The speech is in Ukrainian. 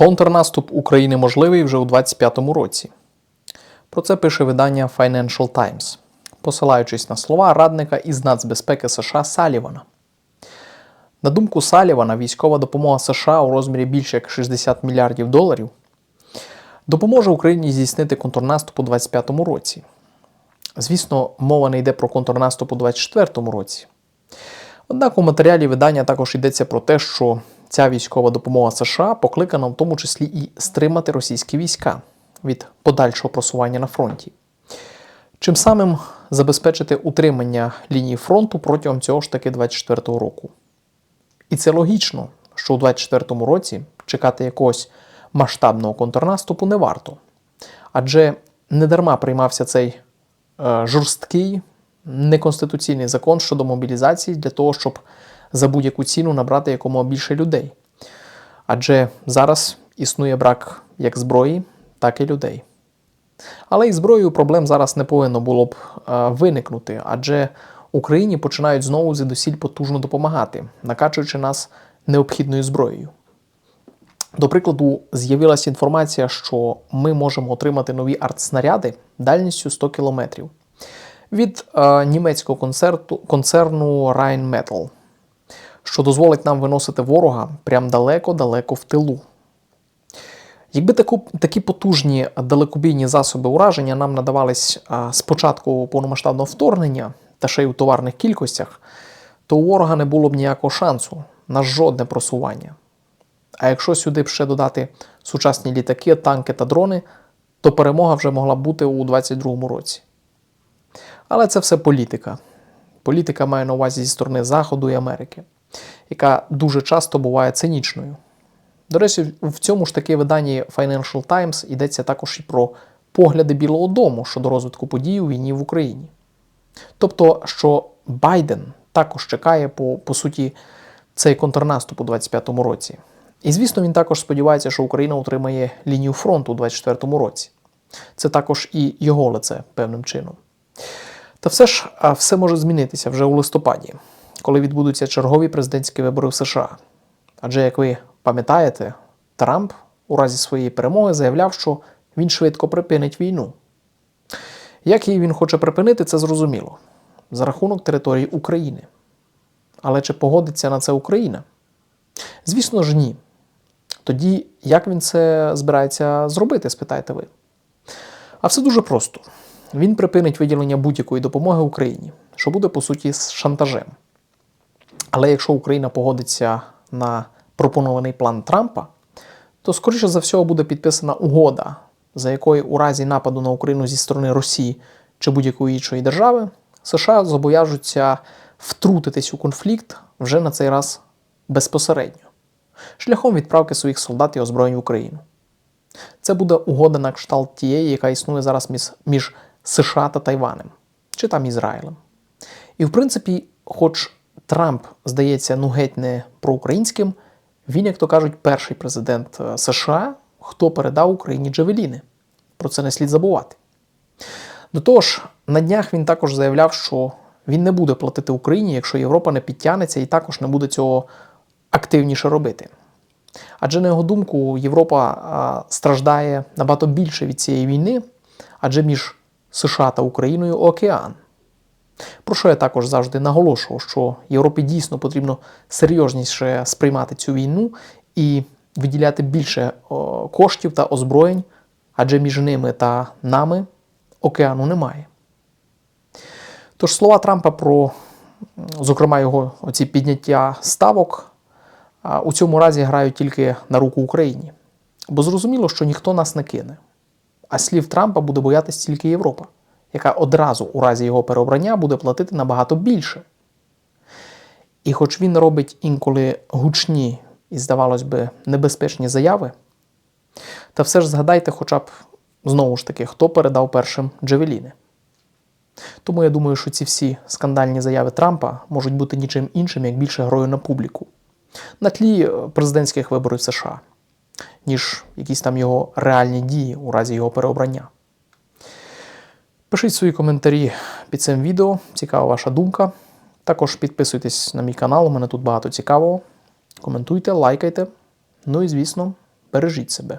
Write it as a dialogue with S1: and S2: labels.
S1: Контрнаступ України можливий вже у 2025 році. Про це пише видання Financial Times, посилаючись на слова радника із нацбезпеки США Салівана. На думку Салівана, військова допомога США у розмірі більше як 60 мільярдів доларів допоможе Україні здійснити контрнаступ у 2025 році. Звісно, мова не йде про контрнаступ у 2024 році. Однак у матеріалі видання також йдеться про те, що ця військова допомога США покликана в тому числі і стримати російські війська від подальшого просування на фронті, чим самим забезпечити утримання лінії фронту протягом цього ж таки 2024 року. І це логічно, що у 2024 році чекати якогось масштабного контрнаступу не варто. Адже недарма приймався цей е, жорсткий неконституційний закон щодо мобілізації для того, щоб за будь-яку ціну набрати якомога більше людей. Адже зараз існує брак як зброї, так і людей. Але із зброєю проблем зараз не повинно було б е, виникнути, адже Україні починають знову звідусіль потужно допомагати, накачуючи нас необхідною зброєю. До прикладу, з'явилася інформація, що ми можемо отримати нові артснаряди дальністю 100 км від е, німецького концерту, концерну Rheinmetall, що дозволить нам виносити ворога прям далеко-далеко в тилу. Якби таку, такі потужні далекобійні засоби ураження нам надавались а, з початку повномасштабного вторгнення та ще й у товарних кількостях, то у ворога не було б ніякого шансу на жодне просування. А якщо сюди б ще додати сучасні літаки, танки та дрони, то перемога вже могла б бути у 2022 році. Але це все політика. Політика має на увазі зі сторони Заходу і Америки, яка дуже часто буває цинічною. До речі, в цьому ж таки виданні Financial Times йдеться також і про погляди Білого Дому щодо розвитку подій у війні в Україні. Тобто, що Байден також чекає по, по суті цей контрнаступ у 2025 році. І звісно, він також сподівається, що Україна утримає лінію фронту у 2024 році. Це також і його лице певним чином. Та все ж все може змінитися вже у листопаді, коли відбудуться чергові президентські вибори в США. Адже, як ви пам'ятаєте, Трамп у разі своєї перемоги заявляв, що він швидко припинить війну. Як її він хоче припинити, це зрозуміло за рахунок території України. Але чи погодиться на це Україна? Звісно ж, ні. Тоді як він це збирається зробити, спитаєте ви? А все дуже просто. Він припинить виділення будь-якої допомоги Україні, що буде по суті з шантажем. Але якщо Україна погодиться на пропонований план Трампа, то, скоріше за всього, буде підписана угода, за якою у разі нападу на Україну зі сторони Росії чи будь-якої іншої держави, США зобов'яжуться втрутитись у конфлікт вже на цей раз безпосередньо, шляхом відправки своїх солдат і озброєнь в Україну. Це буде угода на кшталт тієї, яка існує зараз між, США та Тайванем, чи там Ізраїлем. І в принципі, хоч Трамп здається ну геть не проукраїнським, він, як то кажуть, перший президент е, США, хто передав Україні Джавеліни. Про це не слід забувати. До того ж, на днях він також заявляв, що він не буде платити Україні, якщо Європа не підтягнеться і також не буде цього активніше робити. Адже на його думку, Європа страждає набагато більше від цієї війни, адже між США та Україною океан. Про що я також завжди наголошував, що Європі дійсно потрібно серйозніше сприймати цю війну і виділяти більше коштів та озброєнь, адже між ними та нами океану немає. Тож слова Трампа про, зокрема, його оці підняття ставок у цьому разі грають тільки на руку Україні. Бо зрозуміло, що ніхто нас не кине. А слів Трампа буде боятись тільки Європа, яка одразу у разі його переобрання буде платити набагато більше. І хоч він робить інколи гучні і, здавалось би, небезпечні заяви, та все ж згадайте, хоча б знову ж таки, хто передав першим Джавеліни. Тому я думаю, що ці всі скандальні заяви Трампа можуть бути нічим іншим, як більше грою на публіку на тлі президентських виборів США, ніж якісь там його реальні дії у разі його переобрання. Пишіть свої коментарі під цим відео, цікава ваша думка. Також підписуйтесь на мій канал, у мене тут багато цікавого. Коментуйте, лайкайте. Ну і звісно, Бережіть себе.